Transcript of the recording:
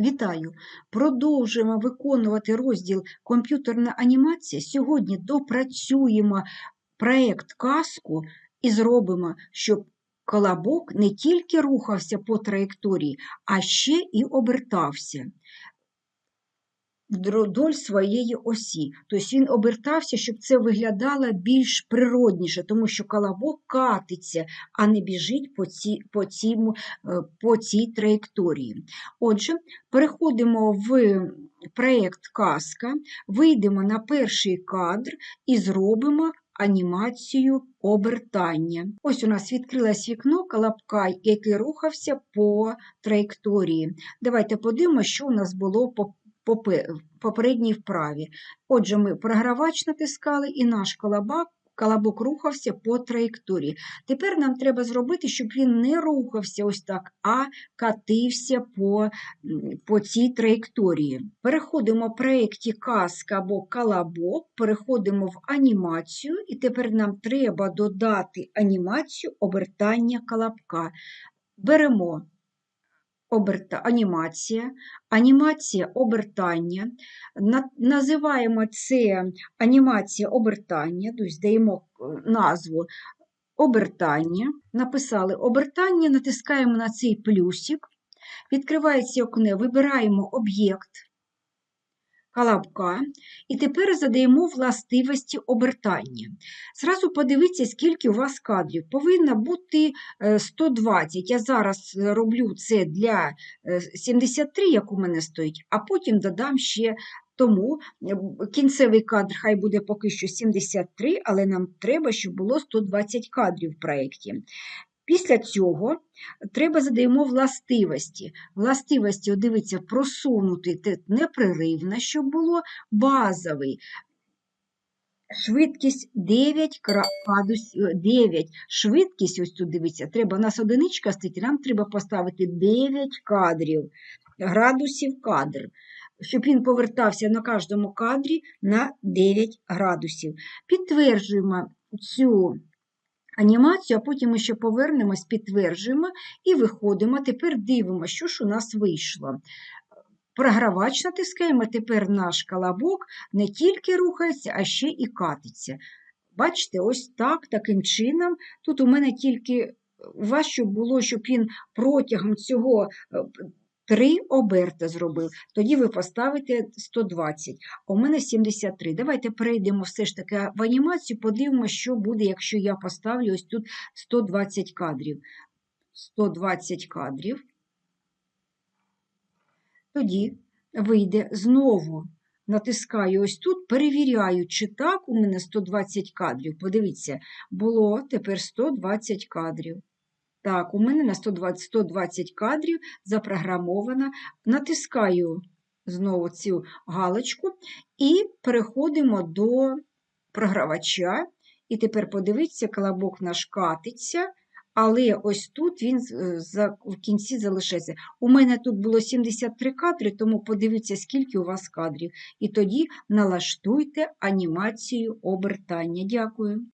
Вітаю! Продовжуємо виконувати розділ комп'ютерна анімація. Сьогодні допрацюємо проєкт казку і зробимо, щоб колобок не тільки рухався по траєкторії, а ще і обертався вдоль своєї осі. Тобто він обертався, щоб це виглядало більш природніше, тому що колобок катиться, а не біжить по цій, по цьому, е, по цій траєкторії. Отже, переходимо в проєкт казка, вийдемо на перший кадр і зробимо анімацію обертання. Ось у нас відкрилось вікно колобка, який рухався по траєкторії. Давайте подивимося, що у нас було по попередній вправі. Отже, ми програвач натискали і наш колобок, колобок рухався по траєкторії. Тепер нам треба зробити, щоб він не рухався ось так, а катився по по цій траєкторії. Переходимо в проєкті казка або колобок, переходимо в анімацію, і тепер нам треба додати анімацію обертання колобка. Беремо оберта... анімація, анімація обертання. Називаємо це анімація обертання, тобто даємо е, назву обертання. Написали обертання, натискаємо на цей плюсик, відкривається окне, вибираємо об'єкт колобка, і тепер задаємо властивості обертання. Зразу подивіться, скільки у вас кадрів. Повинно бути 120. Е, Я зараз е, роблю це для 73, е, як у мене стоїть, а потім додам ще. Тому кінцевий кадр хай буде поки що 73, але нам треба, щоб було 120 кадрів в проєкті. Після цього треба задаємо властивості. Властивості, дивіться, просунути непреривно, щоб було базовий. Швидкість 9 9. Швидкість, ось тут дивіться, треба у нас одиничка стоїть, нам треба поставити 9 кадрів, градусів кадр, щоб він повертався на кожному кадрі на 9 градусів. Підтверджуємо цю анімацію, а потім ми ще повернемось, підтверджуємо і виходимо. Тепер дивимося, що ж у нас вийшло. Програвач натискаємо, тепер наш колобок не тільки рухається, а ще і катиться. Бачите, ось так, таким чином. Тут у мене тільки у було, щоб він протягом цього Три оберта зробив, тоді ви поставите 120, а у мене 73. Давайте перейдемо все ж таки в анімацію, подивимося, що буде, якщо я поставлю ось тут 120 кадрів. 120 кадрів. Тоді вийде знову. Натискаю ось тут, перевіряю, чи так у мене 120 кадрів. Подивіться, було тепер 120 кадрів. Так, у мене на 120 120 кадрів запрограмовано. Натискаю знову цю галочку і переходимо до програвача. І тепер подивіться, колобок наш катиться, але ось тут він в кінці залишається. У мене тут було 73 кадри, тому подивіться, скільки у вас кадрів. І тоді налаштуйте анімацію обертання. Дякую.